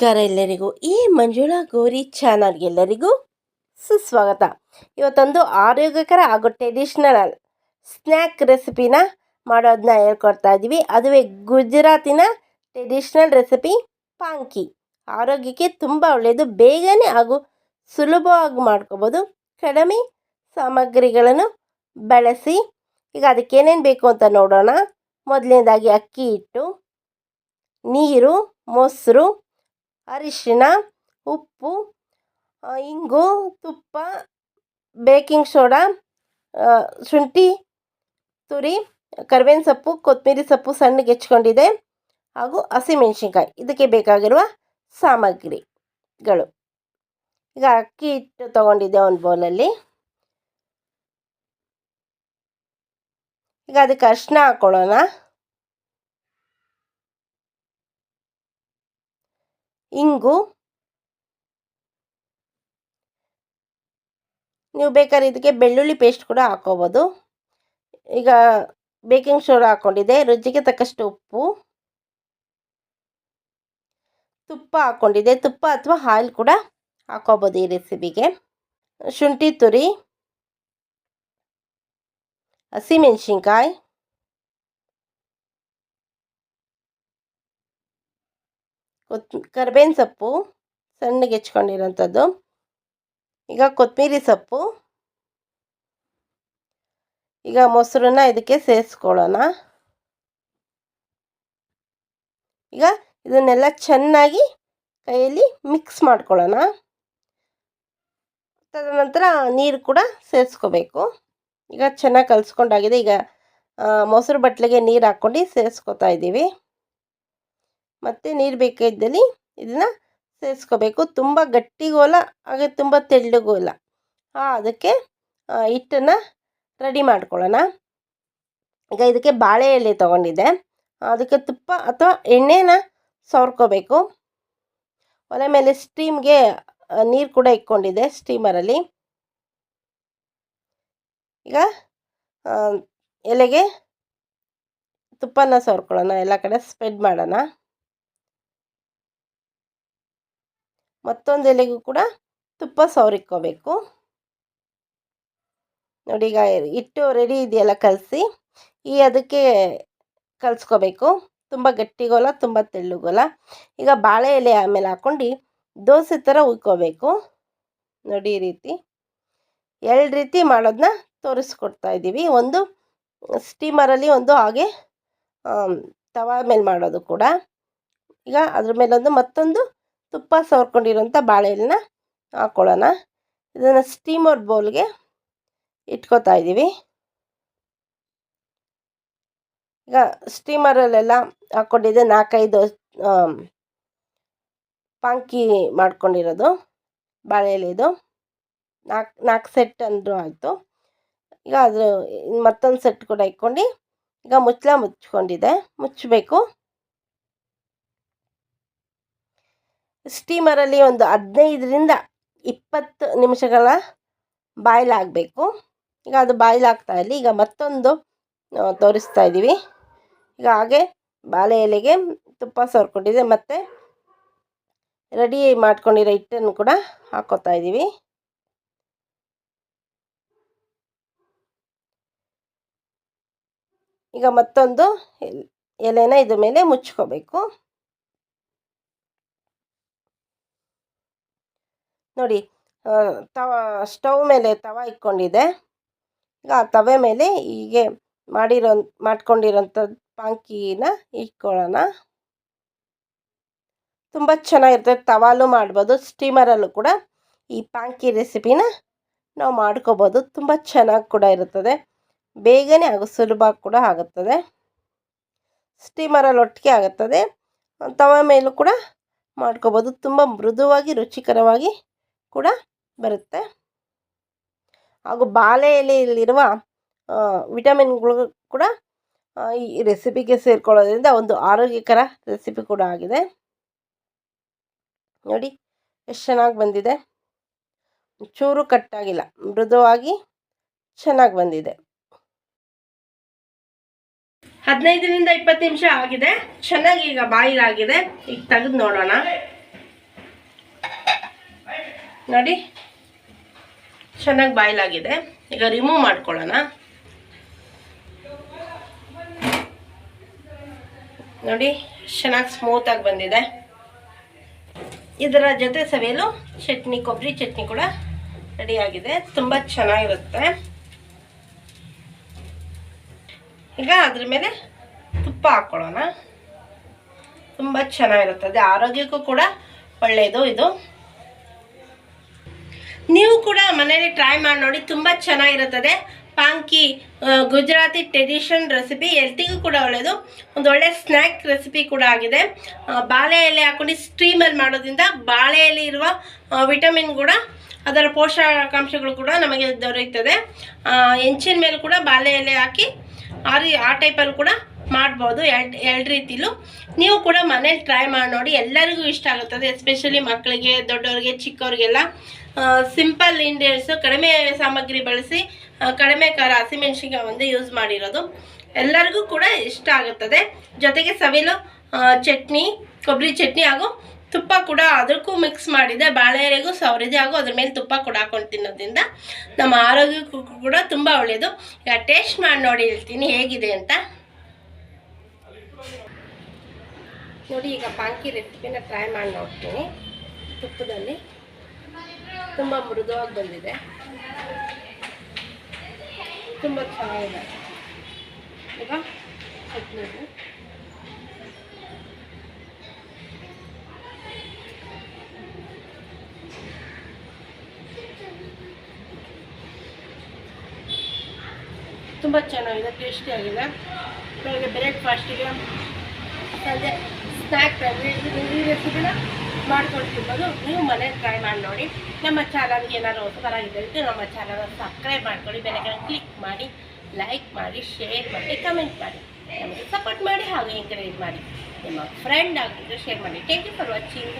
ನಮಸ್ಕಾರ ಎಲ್ಲರಿಗೂ ಈ ಮಂಜುಳಾ ಗೌರಿ ಚಾನಲ್ಗೆ ಎಲ್ಲರಿಗೂ ಸುಸ್ವಾಗತ. ಇವತ್ತೊಂದು ಆರೋಗ್ಯಕರ ಹಾಗೂ ಟ್ರೆಡಿಷ್ನಲ್ ಸ್ನ್ಯಾಕ್ ರೆಸಿಪಿನ ಮಾಡೋದನ್ನ ಹೇಳ್ಕೊಡ್ತಾ ಇದ್ದೀವಿ ಅದುವೇ ಗುಜರಾತಿನ ಟ್ರೆಡಿಷ್ನಲ್ ರೆಸಿಪಿ ಪಾಂಕಿ ಆರೋಗ್ಯಕ್ಕೆ ತುಂಬ ಒಳ್ಳೆಯದು. ಬೇಗನೆ ಹಾಗೂ ಸುಲಭವಾಗಿ ಮಾಡ್ಕೋಬೋದು. ಕಡಿಮೆ ಸಾಮಗ್ರಿಗಳನ್ನು ಬಳಸಿ. ಈಗ ಅದಕ್ಕೆ ಏನೇನು ಬೇಕು ಅಂತ ನೋಡೋಣ. ಮೊದಲನೇದಾಗಿ ಅಕ್ಕಿ ಹಿಟ್ಟು, ನೀರು, ಮೊಸರು ಅರಿಶಿಣ, ಉಪ್ಪು ಇಂಗು, ತುಪ್ಪ, ಬೇಕಿಂಗ್ ಸೋಡಾ ಶುಂಠಿ, ತುರಿ, ಕರಿಬೇವಿನ ಸೊಪ್ಪು, ಕೊತ್ತಂಬರಿ ಸೊಪ್ಪು ಸಣ್ಣಗೆ ಹೆಚ್ಕೊಂಡಿದೆ. ಹಾಗೂ ಹಸಿಮೆಣಸಿನ್ಕಾಯಿ. ಇದಕ್ಕೆ ಬೇಕಾಗಿರುವ ಸಾಮಗ್ರಿಗಳು. ಈಗ ಅಕ್ಕಿ ಹಿಟ್ಟು ತೊಗೊಂಡಿದ್ದೆ ಒಂದು ಬೌಲಲ್ಲಿ. ಈಗ ಅದಕ್ಕೆ ಅರಿಶಿನ ಹಾಕ್ಕೊಳ್ಳೋಣ ಇಂಗು ನೀವು ಬೇಕಾದ್ರೆ ಇದಕ್ಕೆ ಬೆಳ್ಳುಳ್ಳಿ ಪೇಸ್ಟ್ ಕೂಡ ಹಾಕೋಬೋದು. ಈಗ ಬೇಕಿಂಗ್ ಸೋಡಾ ಹಾಕ್ಕೊಂಡಿದ್ದೆ ರುಚಿಗೆ ತಕ್ಕಷ್ಟು ಉಪ್ಪು. ತುಪ್ಪ ಹಾಕ್ಕೊಂಡಿದ್ದೆ ತುಪ್ಪ ಅಥವಾ ಆಯಿಲ್ ಕೂಡ ಹಾಕೋಬೋದು ಈ ರೆಸಿಪಿಗೆ ಶುಂಠಿ ತುರಿ, ಹಸಿಮೆಣಸಿನ್ಕಾಯಿ. ಕೊತ್ ಕರ್ಬೇವಿನ ಸೊಪ್ಪು ಸಣ್ಣಗೆ ಹೆಚ್ಕೊಂಡಿರೋಂಥದ್ದು. ಈಗ ಕೊತ್ತಂಬರಿ ಸೊಪ್ಪು. ಈಗ ಮೊಸರನ್ನ ಇದಕ್ಕೆ ಸೇರಿಸ್ಕೊಳ್ಳೋಣ. ಈಗ ಇದನ್ನೆಲ್ಲ ಚೆನ್ನಾಗಿ ಕೈಯಲ್ಲಿ ಮಿಕ್ಸ್ ಮಾಡ್ಕೊಳ್ಳೋಣ. ತದನಂತರ ನೀರು ಕೂಡ ಸೇರಿಸ್ಕೋಬೇಕು. ಈಗ ಚೆನ್ನಾಗಿ ಕಲಿಸ್ಕೊಂಡಾಗಿದೆ. ಈಗ ಮೊಸರು ಬಟ್ಲಿಗೆ ನೀರು ಹಾಕ್ಕೊಂಡು ಸೇರಿಸ್ಕೊತಾ ಇದ್ದೀವಿ. ಮತ್ತು ನೀರು ಬೇಕಾದಲ್ಲಿ ಇದನ್ನು ಸೇರಿಸ್ಕೋಬೇಕು. ತುಂಬ ಗಟ್ಟಿಗೋಲ ಹಾಗೆ ತುಂಬ ತೆಳ್ಳಗೋಲ ಅದಕ್ಕೆ ಹಿಟ್ಟನ್ನು ರೆಡಿ ಮಾಡ್ಕೊಳ್ಳೋಣ. ಈಗ ಇದಕ್ಕೆ ಬಾಳೆ ಎಲೆ ತೊಗೊಂಡಿದ್ದೆ. ಅದಕ್ಕೆ ತುಪ್ಪ ಅಥವಾ ಎಣ್ಣೆನ ಸವರ್ಕೋಬೇಕು. ಒಲೆ ಮೇಲೆ ಸ್ಟೀಮ್ಗೆ ನೀರು ಕೂಡ ಇಟ್ಕೊಂಡಿದ್ದೆ ಸ್ಟೀಮರಲ್ಲಿ ಈಗ ಎಲೆಗೆ ತುಪ್ಪನ ಸವರ್ಕೊಳ್ಳೋಣ. ಎಲ್ಲ ಕಡೆ ಸ್ಪ್ರೆಡ್ ಮಾಡೋಣ. ಮತ್ತೊಂದು ಎಲೆಗೂ ಕೂಡ ತುಪ್ಪ ಸವರಿಕೋಬೇಕು ನೋಡಿ ಈಗ ಹಿಟ್ಟು ರೆಡಿ ಇದೆಯಲ್ಲ ಕಲಸಿ, ಈ ಅದಕ್ಕೆ ಕಲಸ್ಕೋಬೇಕು. ತುಂಬ ಗಟ್ಟಿಗೋಲ್ಲ ತುಂಬ ತೆಳ್ಳಗೋಲ್ಲ ಈಗ ಬಾಳೆ ಎಲೆ ಆಮೇಲೆ ಹಾಕ್ಕೊಂಡು ದೋಸೆ ಥರ ಉಯ್ಕೋಬೇಕು ನೋಡಿ ಈ ರೀತಿ. ಎರಡು ರೀತಿ ಮಾಡೋದನ್ನ ತೋರಿಸ್ಕೊಡ್ತಾ ಇದ್ದೀವಿ. ಒಂದು ಸ್ಟೀಮರಲ್ಲಿ ಒಂದು ಹಾಗೆ ತವಾ ಮೇಲೆ ಮಾಡೋದು ಕೂಡ. ಈಗ ಅದ್ರ ಮೇಲೊಂದು ಮತ್ತೊಂದು ತುಪ್ಪ ಸವರ್ಕೊಂಡಿರೋಂಥ ಬಾಳೆ ಎಲೆನ ಹಾಕ್ಕೊಳ್ಳೋಣ ಇದನ್ನು ಸ್ಟೀಮರ್ ಬೌಲ್ಗೆ ಇಟ್ಕೋತಾ ಇದ್ದೀವಿ ಈಗ ಸ್ಟೀಮರಲ್ಲೆಲ್ಲ ಹಾಕ್ಕೊಂಡಿದ್ದೆ ನಾಲ್ಕೈದು ಪಾಂಕಿ ಮಾಡ್ಕೊಂಡಿರೋದು ಬಾಳೆ ಎಲೆದು ನಾಲ್ಕು ನಾಲ್ಕು ಸೆಟ್ ಅಂದರೂ ಆಯಿತು. ಈಗ ಅದು ಮತ್ತೊಂದು ಸೆಟ್ ಕೂಡ ಇಟ್ಕೊಂಡು ಈಗ ಮುಚ್ಚಳ ಮುಚ್ಕೊಂಡಿದೆ ಮುಚ್ಚಬೇಕು. ಸ್ಟೀಮರಲ್ಲಿ ಒಂದು ಹದಿನೈದರಿಂದ ಇಪ್ಪತ್ತು ನಿಮಿಷಗಳ ಬಾಯ್ಲ್ ಆಗಬೇಕು ಈಗ ಅದು ಬಾಯ್ಲ್ ಆಗ್ತಾ ಇಲ್ಲಿ ಈಗ ಮತ್ತೊಂದು ತೋರಿಸ್ತಾ ಇದ್ದೀವಿ. ಈಗ ಹಾಗೆ ಬಾಳೆ ಎಲೆಗೆ ತುಪ್ಪ ಸೋರ್ಕೊಂಡಿದೆ ಮತ್ತು ರೆಡಿ ಮಾಡ್ಕೊಂಡಿರೋ ಹಿಟ್ಟನ್ನು ಕೂಡ ಹಾಕೋತಾ ಇದ್ದೀವಿ. ಈಗ ಮತ್ತೊಂದು ಎಲ್- ಎಲೆನ ಇದ್ರ ಮೇಲೆ ಮುಚ್ಕೋಬೇಕು. ನೋಡಿ ತವ, ಸ್ಟವ್ ಮೇಲೆ ತವ ಇಟ್ಕೊಂಡಿದೆ ಈಗ ಆ ತವೆ ಮೇಲೆ ಹೀಗೆ ಮಾಡಿರೋ ಮಾಡ್ಕೊಂಡಿರೋಂಥ ಪಾಂಕಿನ ಇಟ್ಕೊಳ್ಳೋಣ. ತುಂಬ ಚೆನ್ನಾಗಿರ್ತದೆ ತವಾಲು ಮಾಡ್ಬೋದು, ಸ್ಟೀಮರಲ್ಲೂ ಕೂಡ ಈ ಪಾಂಕಿ ರೆಸಿಪಿನ ನಾವು ಮಾಡ್ಕೋಬೋದು. ತುಂಬ ಚೆನ್ನಾಗಿ ಕೂಡ ಇರುತ್ತದೆ. ಬೇಗನೆ ಹಾಗೂ ಸುಲಭ ಕೂಡ ಆಗುತ್ತದೆ. ಸ್ಟೀಮರಲ್ಲಿ ಒಟ್ಟಿಗೆ ಆಗುತ್ತದೆ. ತವ ಮೇಲೂ ಕೂಡ ಮಾಡ್ಕೋಬೋದು. ತುಂಬ ಮೃದುವಾಗಿ, ರುಚಿಕರವಾಗಿ ಕೂಡ ಬರುತ್ತೆ. ಹಾಗೂ ಬಾಳೆ ಎಲೆಯಲ್ಲಿರುವ ವಿಟಮಿನ್ಗಳು ಕೂಡ ಈ ರೆಸಿಪಿಗೆ ಸೇರ್ಕೊಳ್ಳೋದ್ರಿಂದ ಒಂದು ಆರೋಗ್ಯಕರ ರೆಸಿಪಿ ಕೂಡ ಆಗಿದೆ. ನೋಡಿ, ಎಷ್ಟು ಚೆನ್ನಾಗಿ ಬಂದಿದೆ. ಚೂರು ಕಟ್ಟಾಗಿಲ್ಲ, ಮೃದುವಾಗಿ ಚೆನ್ನಾಗಿ ಬಂದಿದೆ. ಹದಿನೈದರಿಂದ ಇಪ್ಪತ್ತು ನಿಮಿಷ ಆಗಿದೆ. ಚೆನ್ನಾಗಿ ಈಗ ಬಾಯಿಲಾಗಿದೆ ಈಗ ತೆಗೆದು ನೋಡೋಣ. ನೋಡಿ. ಚೆನ್ನಾಗಿ ಬಾಯ್ಲಾಗಿದೆ. ಈಗ ರಿಮೂವ್ ಮಾಡ್ಕೊಳ್ಳೋಣ. ನೋಡಿ, ಚೆನ್ನಾಗಿ ಸ್ಮೂತಾಗಿ ಬಂದಿದೆ. ಇದರ ಜೊತೆ ಸವಿಯಲು ಚಟ್ನಿ, ಕೊಬ್ಬರಿ ಚಟ್ನಿ ಕೂಡ ರೆಡಿಯಾಗಿದೆ ತುಂಬ ಚೆನ್ನಾಗಿರುತ್ತೆ. ಈಗ ಅದ್ರ ಮೇಲೆ ತುಪ್ಪ ಹಾಕ್ಕೊಳ್ಳೋಣ ತುಂಬ ಚೆನ್ನಾಗಿರುತ್ತದೆ ಆರೋಗ್ಯಕ್ಕೂ ಕೂಡ ಒಳ್ಳೆಯದು ಇದು. ನೀವು ಕೂಡ ಮನೇಲಿ ಟ್ರೈ ಮಾಡಿ ನೋಡಿ, ತುಂಬ ಚೆನ್ನಾಗಿರುತ್ತದೆ. ಪಾಂಕಿ ಗುಜರಾತಿ ಟ್ರೆಡಿಷನ್ ರೆಸಿಪಿ ಎಲ್ತಿಗೂ ಕೂಡ ಒಳ್ಳೆಯದು ಒಂದು ಒಳ್ಳೆ ಸ್ನ್ಯಾಕ್ ರೆಸಿಪಿ ಕೂಡ ಆಗಿದೆ. ಬಾಳೆ ಎಲೆ ಹಾಕೊಂಡು ಸ್ಟ್ರೀಮಲ್ಲಿ ಮಾಡೋದ್ರಿಂದ ಬಾಳೆ ಇರುವ ವಿಟಮಿನ್ ಕೂಡ, ಅದರ ಪೋಷಕಾಂಶಗಳು ಕೂಡ ನಮಗೆ ದೊರೆಯುತ್ತದೆ. ಹೆಂಚಿನ ಮೇಲೆ ಕೂಡ ಬಾಳೆ ಎಲೆ ಹಾಕಿ, ಆ ರೀ, ಆ ಟೈಪಲ್ಲಿ ಕೂಡ ಮಾಡ್ಬೋದು ಎರಡು ಎರಡು ರೀತಿಲೂ. ನೀವು ಕೂಡ ಮನೇಲಿ ಟ್ರೈ ಮಾಡಿ ನೋಡಿ, ಎಲ್ಲರಿಗೂ ಇಷ್ಟ ಆಗುತ್ತದೆ ಎಸ್ಪೆಷಲಿ ಮಕ್ಕಳಿಗೆ ದೊಡ್ಡವ್ರಿಗೆ, ಚಿಕ್ಕವ್ರಿಗೆಲ್ಲ. ಸಿಂಪಲ್ ಇಂಡಿಯನ್ಸು ಕಡಿಮೆ ಸಾಮಗ್ರಿ ಬಳಸಿ ಕಡಿಮೆ ಖಾರ ಹಸಿಮೆಣ್ಸಿನ್ಕಾಯಿ ಒಂದು ಯೂಸ್ ಮಾಡಿರೋದು. ಎಲ್ಲರಿಗೂ ಕೂಡ ಇಷ್ಟ ಆಗುತ್ತದೆ. ಜೊತೆಗೆ ಸವಿಲು ಚಟ್ನಿ, ಕೊಬ್ಬರಿ ಚಟ್ನಿ ಹಾಗೂ ತುಪ್ಪ ಕೂಡ ಅದಕ್ಕೂ ಮಿಕ್ಸ್ ಮಾಡಿದೆ. ಬಾಳೆಹರಿಗೂ ಸವರಿದೆ ಹಾಗೂ ಅದ್ರ ಮೇಲೆ ತುಪ್ಪ ಕೂಡ ಹಾಕೊಂಡು ತಿನ್ನೋದ್ರಿಂದ ನಮ್ಮ ಆರೋಗ್ಯಕ್ಕೂ ಕೂಡ ತುಂಬ ಒಳ್ಳೆಯದು. ಈಗ ಟೇಸ್ಟ್ ಮಾಡಿ ನೋಡಿ ಹೇಳ್ತೀನಿ, ಹೇಗಿದೆ ಅಂತ. ನೋಡಿ, ಈಗ ಪಾಂಕಿ ರೆಸಿಪಿನ ಟ್ರೈ ಮಾಡಿ ನೋಡ್ತೀನಿ. ತುಪ್ಪದಲ್ಲಿ ತುಂಬ ಮೃದುವಾಗಿ ಬಂದಿದೆ. ತುಂಬ ಚೆನ್ನಾಗಿದೆ. ಈಗ ಚಟ್ನಿದು ತುಂಬ ಚೆನ್ನಾಗಿದೆ ಟೇಸ್ಟಿಯಾಗಿದೆ ಬೆಳಗ್ಗೆ ಬ್ರೇಕ್ಫಾಸ್ಟಿಗೆ ಸಂಜೆ ಸ್ನ್ಯಾಕ್ ಈ ರೆಸಿಪಿನ ಮಾಡ್ಕೊಂಡು ತಿನ್ನೋದು ನೀವು ಮನೇಲಿ ಟ್ರೈ ಮಾಡಿ ನೋಡಿ. ನಮ್ಮ ಚಾನಲ್ಗೆ ಏನಾದ್ರು ಹೊಸಬರ ಇದ್ದರೆ ನಮ್ಮ ಚಾನಲ್ ಸಬ್ಸ್ಕ್ರೈಬ್ ಮಾಡ್ಕೊಳ್ಳಿ ಬೆಲೆಗಳ ಕ್ಲಿಕ್ ಮಾಡಿ ಲೈಕ್ ಮಾಡಿ ಶೇರ್ ಮಾಡಿ ಕಮೆಂಟ್ ಮಾಡಿ. ನಮಗೆ ಸಪೋರ್ಟ್ ಮಾಡಿ ಹಾಗೆ ಎಂಕರೇಜ್ ಮಾಡಿ. ನಿಮ್ಮ ಫ್ರೆಂಡ್ ಆಗಿದ್ರೆ ಶೇರ್ ಮಾಡಿ. Thank you for watching